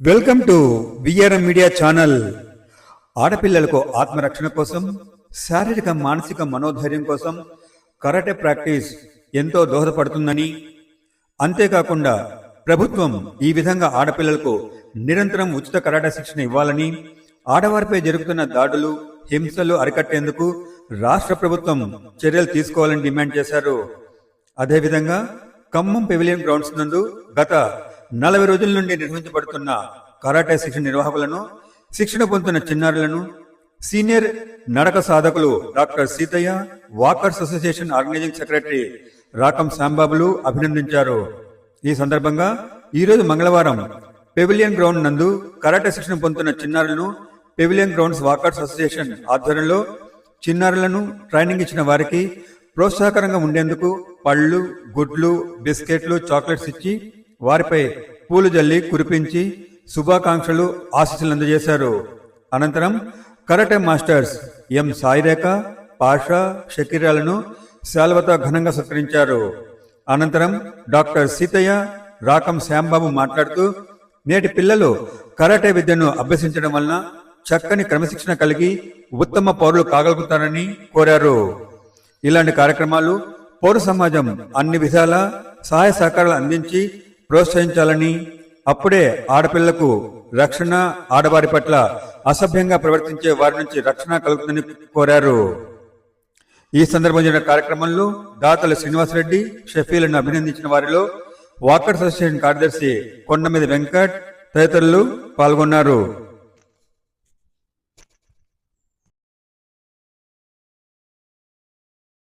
Welcome to VRM media channel ఆడపిల్లలకు ఆత్మరక్షణ కోసం శారీరక మానసిక మనోధైర్యం కోసం కరాటే ప్రాక్టీస్ ఎంతో దోహదపడుతుందని. అంతేకాకుండా ప్రభుత్వం ఈ విధంగా ఆడపిల్లలకు నిరంతరం ఉచిత కరాటే శిక్షణ ఇవ్వాలని ఆడవారిపై జరుగుతున్న దాడులు హింసలు అరికట్టేందుకు రాష్ట్ర ప్రభుత్వం చర్యలు తీసుకోవాలని డిమాండ్ చేశారు. అదేవిధంగా ఖమ్మం పెవిలియన్ గ్రౌండ్స్ నందు గత నలభై రోజుల నుండి నిర్వహించబడుతున్న కరాటే శిక్షణ నిర్వాహకులను శిక్షణ పొందుతున్న చిన్నారులను సీనియర్ నడక సాధకులు doctor Seetaiah walkers association organizing secretary Rakam శాంబాబులు అభినందించారు. ఈ సందర్భంగా ఈరోజు మంగళవారం పెవిలియన్ గ్రౌండ్ నందు కరాటే శిక్షణ పొందుతున్న చిన్నారులను పెవిలియన్ గ్రౌండ్స్ వాకర్స్ అసోసియేషన్ ఆధ్వర్యంలో చిన్నారులను ట్రైనింగ్ ఇచ్చిన వారికి ప్రోత్సాహకరంగా ఉండేందుకు పళ్ళు గుడ్లు బిస్కెట్లు చాక్లెట్స్ ఇచ్చి వారిపై పూలు జల్లి కురిపించి శుభాకాంక్షలు ఆశీస్సులు అందజేశారు. అనంతరం karate masters M Sairekha Pasha షకీరాలను శాల్వతో ఘనంగా సత్కరించారు. అనంతరం డాక్టర్ సీతయ్య రాకం శ్యాంబాబు మాట్లాడుతూ నేటి పిల్లలు కరాటే విద్యను అభ్యసించడం వలన చక్కని క్రమశిక్షణ కలిగి ఉత్తమ పౌరులు కాగలుగుతారని కోరారు. ఇలాంటి కార్యక్రమాలు పౌర సమాజం అన్ని విధాల సహాయ సహకారాలు అందించి ప్రోత్సహించాలని అప్పుడే ఆడపిల్లకు రక్షణ ఆడవారి పట్ల అసభ్యంగా ప్రవర్తించే వారి నుంచి రక్షణ కలుగుతుందని కోరారు. ఈ సందర్భం జరిగిన కార్యక్రమంలో దాతల శ్రీనివాసరెడ్డి షఫీలను అభినందించిన వారిలో వాకర్స్ అసోసియేషన్ కార్యదర్శి కొండమీద వెంకట్ తదితరులు పాల్గొన్నారు.